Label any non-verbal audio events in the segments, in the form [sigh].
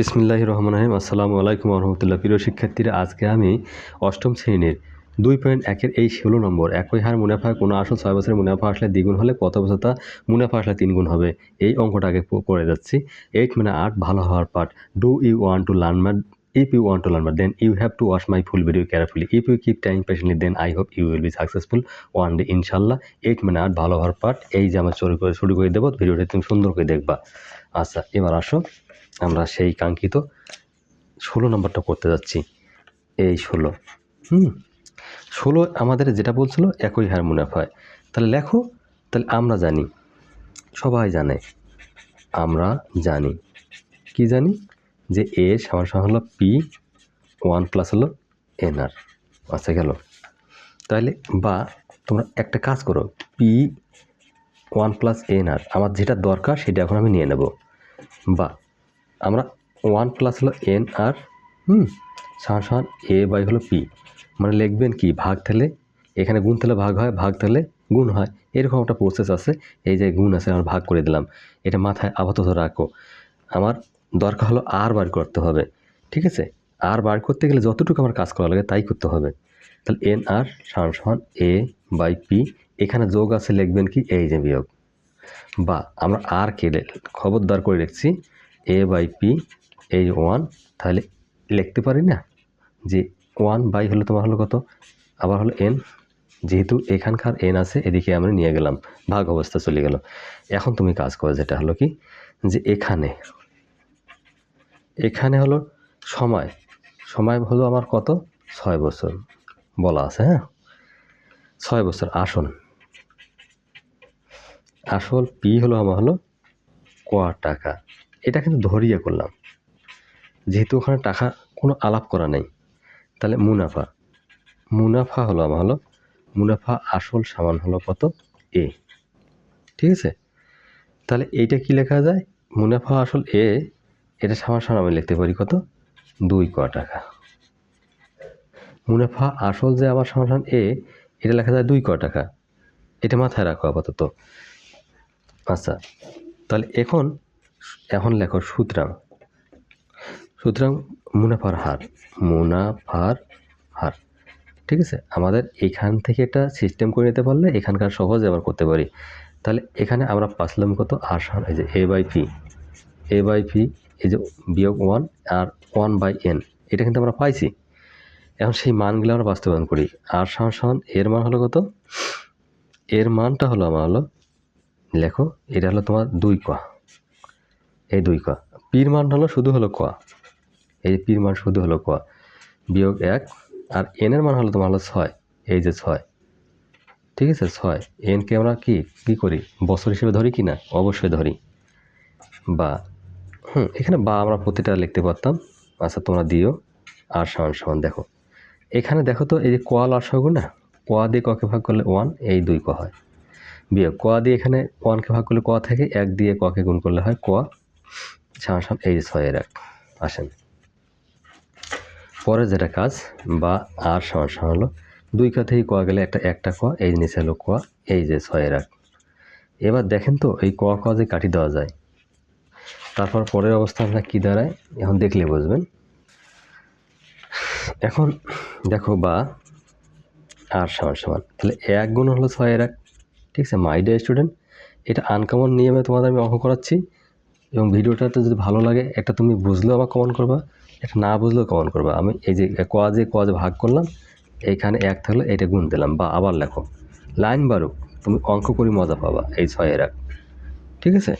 বিসমিল্লাহ রহমান রাহিম। আসসালামু আলাইকুম রহমতুল্লাহ। প্রিয় শিক্ষার্থীরা, আজকে আমি অষ্টম শ্রেণির দুই পয়েন্ট একের এই ষোলো নম্বর, একই হার মুনাফা, কোনো আসল ছয় বছরের মুনাফা আসলে দ্বিগুণ হলে কত বছর তা মুনাফা আসলে তিনগুণ হবে? এই অঙ্কটা আগে করে যাচ্ছি। এইট মানে আট, ভালো হওয়ার part do you want to learn you want to learn মার then you have to watch my full video carefully if you keep time patiently then I hope you will be successful one day ইনশাল্লাহ eight মানে আট ভালো হওয়ার part এই যে আমার শুরু করে শুরু করে দেবো, ভিডিওটা তুমি সুন্দর করে দেখবা। আচ্ছা এবার আসো। আমরা সেই কাঙ্ক্ষিত ষোলো নম্বরটা করতে যাচ্ছি। এই ষোলো। হুম? ষোলো আমাদের যেটা বলছিল, একই হার মুনাফায় তাহলে লেখো, তাহলে আমরা জানি। সবাই জানে। আমরা জানি। কি জানি? যে এ সমান সমান হলো পি, ওয়ান প্লাস হলো এন আর। আচ্ছা গেল। তাহলে বা তোমরা একটা কাজ করো, P, one plus N R, আমার যেটা দরকার সেটা এখন আমি নিয়ে নেব। বা আমরা ওয়ান প্লাস হলো এন আর, হুম, সমান সমান এ বাই হলো পি। মানে লিখবেন কি, ভাগ থেলে এখানে গুণ থেলে ভাগ হয়, ভাগ থেলে গুণ হয়। এরকম একটা প্রসেস আছে, এই যে গুণ আছে, আমরা ভাগ করে দিলাম। এটা মাথায় আপাতত রাখো। আমার দরকার হলো আর বার করতে হবে, ঠিক আছে? আর বার করতে গেলে যতটুকু আমার কাজ করা লাগে তাই করতে হবে। তাহলে এন আর সমান এ বাই পি, এখানে যোগ আছে লিখবেন কি? এই যে বিয়োগ। বা আমরা আর কে খবরদার করে লিখছি, এ বাই পি, এই ওয়ান, তাহলে লিখতে পারি না? যে ওয়ান বাই হলো তোমার হলো কত? আবার হলো এন, যেহেতু এখানকার এন আছে, এদিকে আমরা নিয়ে গেলাম, ভাগ অবস্থা চলে গেল। এখন তুমি কাজ করো, যেটা হলো কি? যে এখানে এখানে হলো সময়। সময় হলো আমার কত? ছয় বছর। বলা আছে হ্যাঁ? ছয় বছর, আসন। আসল পি হলো আমার হলো ক টাকা। এটা কিন্তু ধরিয়ে করলাম। যেহেতু ওখানে টাকা কোনো আলাপ করা নেই, তাহলে মুনাফা। মুনাফা হলো আমার হলো, মুনাফা আসল সামান হলো কত? এ। ঠিক আছে? তাহলে এইটা কি লেখা যায়? মুনাফা আসল এ এটা সমান আমি লিখতে পারি কত? দুই ক টাকা। মুনাফা আসল যে আমার সমান এ, এটা লেখা যায় দুই ক টাকা। এটা মাথায় রাখো আপাতত। আচ্ছা তাহলে এখন এখন লেখো সুতরাং সুতরাং মুনাফার হার। মুনাফার হার। ঠিক আছে? আমাদের এখান থেকে এটা সিস্টেম করে নিতে পারলে এখানকার সহজে আবার করতে পারি। তাহলে এখানে আমরা পাসলাম কত? আর সমান এই যে A by P A by P এই যে বিয়োগ ওয়ান আর ওয়ান বাই এন এটা কিন্তু আমরা পাইছি। এখন সেই মানগুলো আমরা বাস্তবায়ন করি। আর সমান সমান এর মান হলো কত? এর মানটা হলো আমার হলো, লেখো, এটা হলো তোমার দুই ক এই দুই ক পির মান হলো শুধু হলো ক এই যে পির মান শুধু হলো ক বিয়োগ এক আর এনের মান হলো তোমার হলো ছয়। এই যে ছয়। ঠিক আছে, ছয়। এনকে আমরা কি, কী করি? বছর হিসেবে ধরি কি না অবশ্যই ধরি। বা হুম। এখানে বা আমরা প্রতিটা লিখতে পারতাম। আচ্ছা তোমরা দিও। আর সমান সমান দেখো। এখানে দেখো তো, এই যে কোয়াল আর সগু না? কোয়া দিয়ে ককে ভাগ করলে ওয়ান এই দুই ক হয়। বিয়োগ কোয়া দিয়ে এখানে ওয়ানকে ভাগ করলে ক থেকে, এক দিয়ে ককে গুণ করলে হয় কোয়া সমান সমান এই ছয়ের এক। আসেন। পরে যেটা কাজ, বা আর সমান সমান হলো, দুই ক থেকে কোয়া গেলে একটা একটা ক, এই নিচে হলো কোয়া এই যে ছয়ের এক। এবার দেখেন তো, এই ক ক যে কাটি দেওয়া যায় তারপর পরের অবস্থা আপনার কী দাঁড়ায়? এখন দেখলে বুঝবেন। এখন দেখো বা আর সমান সমান। তাহলে এক গুণ হলো ছয়ের এক, ঠিক আছে? মাই ডিয়ার স্টুডেন্ট এটা আনকমন নিয়মে তোমাদের আমি অঙ্ক করাচ্ছি। এবং ভিডিওটাতে যদি ভালো লাগে, একটা তুমি বুঝলেও আমার কমেন্ট করবা এটা না বুঝলেও কমেন্ট করবা। আমি এই যে কজে কজে ভাগ করলাম, এইখানে এক থাকলে এটা গুণ দিলাম। বা আবার লেখো, লাইন বারুক তুমি অঙ্ক করি মজা পাবা, এই ছয়ের এক। ঠিক আছে?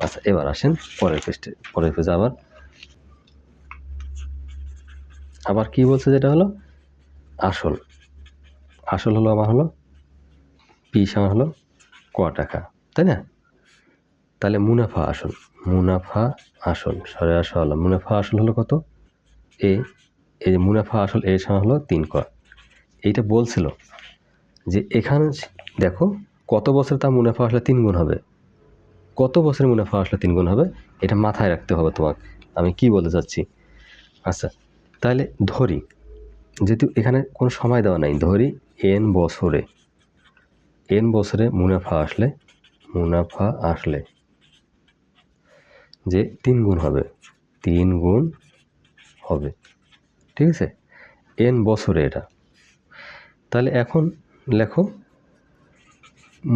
আচ্ছা এবার আসেন পরের পেজে পরের পেজে আবার। আবার কি বলছে যেটা হলো? আসল। আসল হলো আমার হলো পিস আমার হলো ক টাকা, তাই না? তাহলে মুনাফা আসল মুনাফা আসল সরে আসা হলো, মুনাফা আসল হলো কত? এ, এই মুনাফা আসল এ সমান হলো তিন ক। এইটা বলছিল যে এখানে দেখো কত বছর তার মুনাফা আসলে তিন গুণ হবে? কত বছরের মুনাফা আসলে তিন গুণ হবে? এটা মাথায় রাখতে হবে তোমাকে। আমি কি বলতে চাচ্ছি? আচ্ছা তাহলে ধরি, যেহেতু এখানে কোনো সময় দেওয়া নাই, ধরি এন বছরে এন বছরে মুনাফা আসলে মুনাফা আসলে যে তিন গুণ হবে, তিন গুণ হবে, ঠিক আছে? এন বছরে এটা। তাহলে এখন লেখো,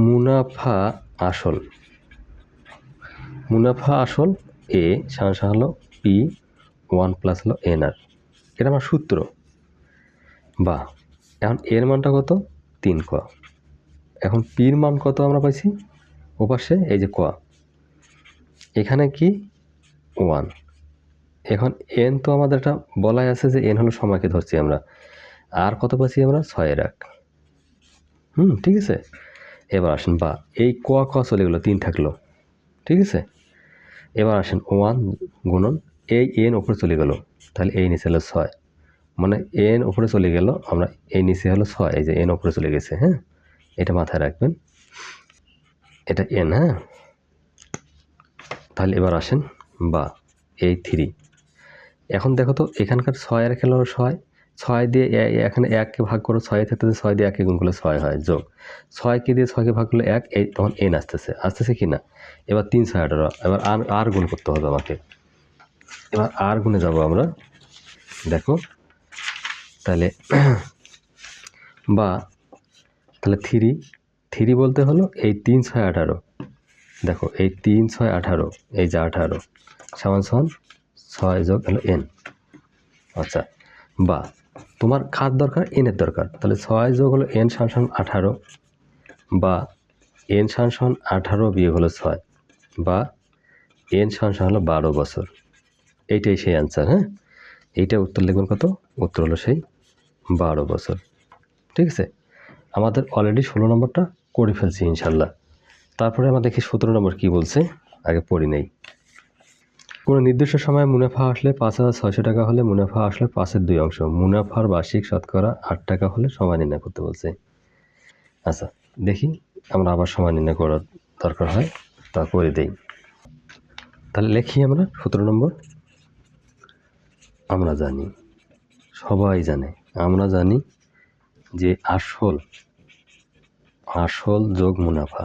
মুনাফা আসল মুনাফা আসল এ সাংসা হলো পি ওয়ান প্লাস হলো এন আর। এটা আমার সূত্র। বা এখন এর মানটা কত? তিন ক। এখন পির মান কত আমরা পাইছি? ওপাশে, এই যে ক। এখানে কি? ওয়ান এখন এন তো আমাদের একটা বলাই আছে যে এন হলো সময়কে ধরছি আমরা। আর কত পাচ্ছি আমরা? ছয়ের এক। হুম, ঠিক আছে? এবার আসেন বা এই ক ক চলে গেলো, তিন থাকল। ঠিক আছে? এবার আসেন ওয়ান গুণন এই এন ওপরে চলে গেল। তাহলে এই নিচে হলো ছয়। মানে এন ওপরে চলে গেল, আমরা এই নিচে হলো ছয়, এই যে এন ওপরে চলে গেছে হ্যাঁ? এটা মাথায় রাখবেন। এটা এন হ্যাঁ? তাহলে এবার আসেন বা, এই থ্রি। এখন দেখো তো, এখানকার ছয় আর খেলো ছয় ছয় দিয়ে এখানে এককে ভাগ করো, ছয় থাকতে ছয় দিয়ে একে গুণ করলে ছয় হয়, যোগ। ছয়কে দিয়ে ছয়কে ভাগ করলে এক, এই তখন এন আসতেছে। আসতেছে কি না? এবার তিন ছয় আঠারো। এবার আর আর গুণ করতে হবে আমাকে। এবার আর গুণে যাব আমরা। দেখো, তাহলে [clears throat] বা, তাহলে থ্রি থ্রি বলতে হলো এই তিন ছয় আঠারো। দেখো, এই তিন ছয় আঠারো, এই যে আঠারো, সমান সমান ছয় যোগ হলো এন আচ্ছা বা তোমার খাত দরকার এনের দরকার। তাহলে ছয় যোগ হলো এন সমান আঠারো বা এন সমান আঠারো বিয়োগ হলো ছয় বা এন সমান হলো বারো বছর। এইটাই সেই অ্যান্সার হ্যাঁ? এইটা উত্তর লিখবেন কত? উত্তর হলো সেই বারো বছর। ঠিক আছে? আমাদের অলরেডি ষোলো নম্বরটা করে ফেলছি ইনশাল্লাহ। তারপরে আমরা দেখি সতেরো নম্বর কী বলছে? আগে পড়ি নেই। কোনো নির্দিষ্ট সময়ে মুনাফা আসলে পাঁচ হাজার ছয়শো টাকা হলে মুনাফা আসলে পাঁচের দুই অংশ। মুনাফার বার্ষিক শতকরা আট টাকা হলে সময় নির্ণয় করতে বলছে। আচ্ছা দেখি আমরা আবার সময় নির্ণয় করার দরকার হয়, তা করে দেই। তাহলে লিখি আমরা সতেরো নম্বর। আমরা জানি, সবাই জানে, আমরা জানি যে আসল আসল যোগ মুনাফা।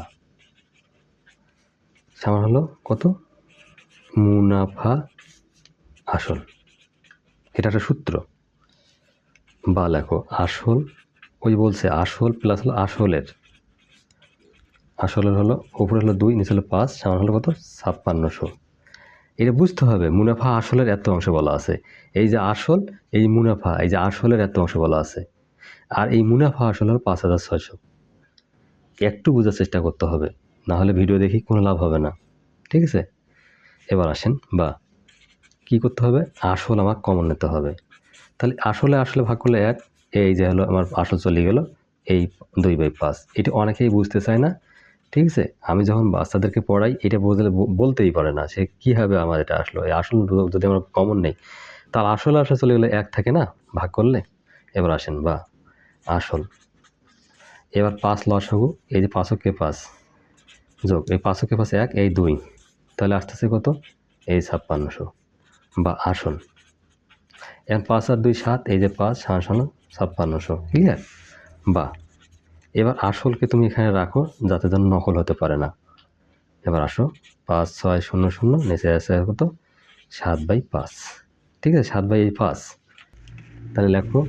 সমান হলো কত? মুনাফা আসল। এটা একটা সূত্র। বা লেখো, আসল, ওই বলছে আসল প্লাস হলো আসলের। আসলের হলো, উপরে হলো দুই, নিচে হলো পাঁচ, সমান হলো কত? ছাপ্পান্নশো। এটা বুঝতে হবে, মুনাফা আসলের এত অংশ বলা আছে। এই যে আসল, এই মুনাফা, এই যে আসলের এত অংশ বলা আছে। আর এই মুনাফা আসল হলো পাঁচ হাজার ছয়শো। একটু বোঝার চেষ্টা করতে হবে, না হলে ভিডিও দেখি কোনো লাভ হবে না। ঠিক আছে? এবার আসেন, বা কি করতে হবে? আসল আমার কমন নিতে হবে। তাহলে আসলে আসলে ভাগ করলে এক, এই যে হলো আমার আসল চলে গেল, এই দুই বাই পাঁচ। এটা অনেকেই বুঝতে চায় না, ঠিক আছে? আমি যখন বাচ্চাদেরকে পড়াই, এটা বুঝলে বলতেই পারে না সে কীভাবে আমার এটা আসলো। এই আসল যদি আমার কমন নেই তার আসলে আসলে চলে গেলে এক থাকে না, ভাগ করলে? এবার আসেন, বা আসল। এবার পাঁচ লসাগু, এই যে পাঁচকে পাঁচ যোগ, এই পাঁচকে পাঁচ এক, এই দুই। তাহলে আসতেছে কত? এই ছাপ্পান্নশো। বা আসল এখন পাঁচ আর দুই সাত, এই যে পাঁচ, সাত শূন্য, ছাপ্পান্নশো ক্লিয়ার বা, এবার আসলকে তুমি এখানে রাখো, যাতে যেন নকল হতে পারে না। এবার আসো, পাঁচ, ছয়, শূন্য শূন্য, নিচে আছে কত? সাত বাই পাঁচ। ঠিক আছে, সাত বাই এই পাঁচ। তাহলে লেখো,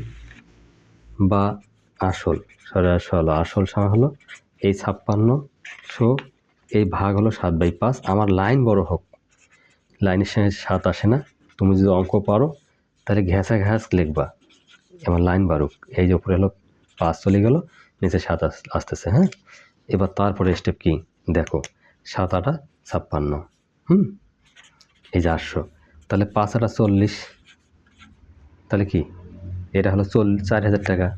বা আসল সরে আসা হলো আসল হলো এই ছাপ্পান্নশো এই ভাগ হলো সাত বাই পাঁচ। আমার লাইন বড় হোক, লাইনের সঙ্গে সাত আসে না। তুমি যদি অঙ্ক পারো, তাহলে ঘেঁষা ঘ্যাস লিখবা। আমার লাইন বাড়ুক। এই যে উপরে হলো পাঁচ চলে গেল, নিচে সাত আস- আসতেছে হ্যাঁ? এবার তারপরে স্টেপ কি? দেখো, সাত আটা ছাপ্পান্ন, হুম? এই যে আটশো। তাহলে পাঁচ আটা চল্লিশ, তাহলে কি? এটা হলো চল চার হাজার টাকা।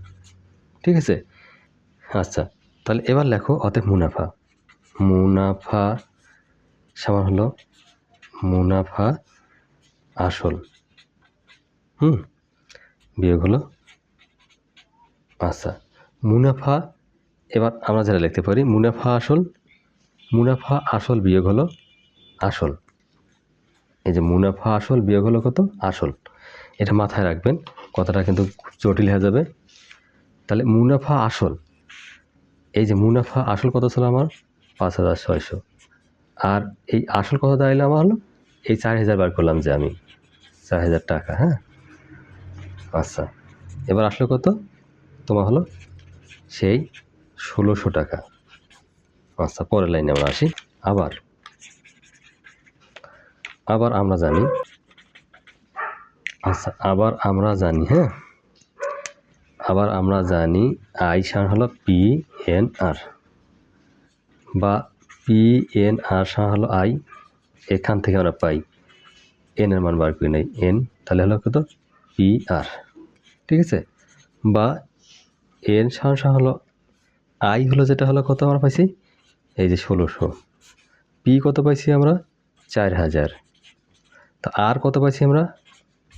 ঠিক আছে? আচ্ছা তাহলে এবার লেখো অতএব মুনাফা। মুনাফা সমান হলো মুনাফা আসল। হুম, বিয়োগ হলো আচ্ছা মুনাফা, এবার আমরা যেটা লিখতে পারি, মুনাফা আসল মুনাফা আসল বিয়োগ হলো আসল। এই যে মুনাফা আসল বিয়োগ হলো কত? আসল। এটা মাথায় রাখবেন, কথাটা কিন্তু জটিল হয়ে যাবে। তাহলে মুনাফা আসল, এই যে মুনাফা আসল কত ছিল আমার? পাঁচ হাজার ছয়শো। আর এই আসল কত দাঁড়াইলো আমার হলো, এই চার হাজার বার করলাম যে আমি চার হাজার টাকা হ্যাঁ? আচ্ছা এবার আসলো কত? তোমার হলো সেই ষোলোশো টাকা। আচ্ছা পরের লাইনে আমরা আসি। আবার আবার আমরা জানি আচ্ছা আবার আমরা জানি হ্যাঁ? আবার আমরা জানি আই সার হলো পি এন আর। বা পি এন আর সার হলো আই এখান থেকে আমরা পাই এন এর মান বার করি নাই এন তাহলে হলো কত? পি আর ঠিক আছে? বা এন সার হলো আই হলো যেটা হলো কত আমরা পাইছি? এই যে ষোলোশো। পি কত পাইছি আমরা? চার হাজার। তো আর কত পাইছি আমরা?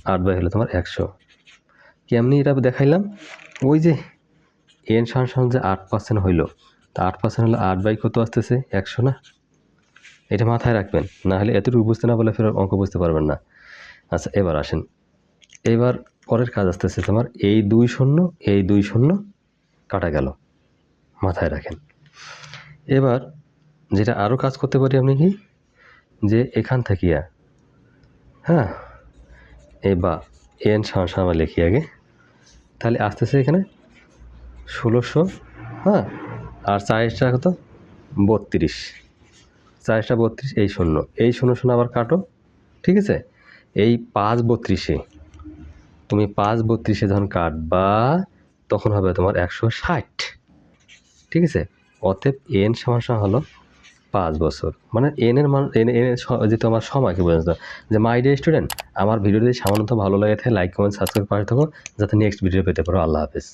আট বাই হলো তোমার একশো। কেমনি এটা দেখাইলাম? ওই যে এন সান যে আট পার্সেন্ট হইল তা আট পার্সেন্ট হলে আট বাই কত আসতেছে? একশো না? এটা মাথায় রাখবেন, না হলে এতটুকু বুঝতে না বলে ফের অঙ্ক বুঝতে পারবেন না। আচ্ছা এবার আসেন। এবার পরের কাজ আসতেছে তোমার, এই দুই শূন্য, এই দুই শূন্য কাটা গেল। মাথায় রাখেন। এবার যেটা আরও কাজ করতে পারি আপনি কি? যে এখান থেকে হ্যাঁ? এ বা এন সামা লিখি আগে। তাহলে আসতেছে এখানে ষোলোশো হ্যাঁ? আর চারিশটা কত? বত্রিশ। চারিশটা বত্রিশ, এই শূন্য। এই শূন্য শূন্য আবার কাটো, ঠিক আছে? এই পাঁচ বত্রিশে, তুমি পাঁচ বত্রিশে যখন কাটবা, তখন হবে তোমার একশো ষাট। ঠিক আছে? অতএব এন সমস্যা হলো পাঁচ বছর। মানে এন এর মান, এন এন যে তোমার সময়কে বোঝাতে যে মাই ডিয়ার স্টুডেন্ট আমার ভিডিও যদি সামান্য ভালো লাগে থাকে লাইক কমেন্ট সাবস্ক্রাইব করে থাকো। যাতে নেক্সট ভিডিও পেতে পারো। আল্লাহ হাফেজ।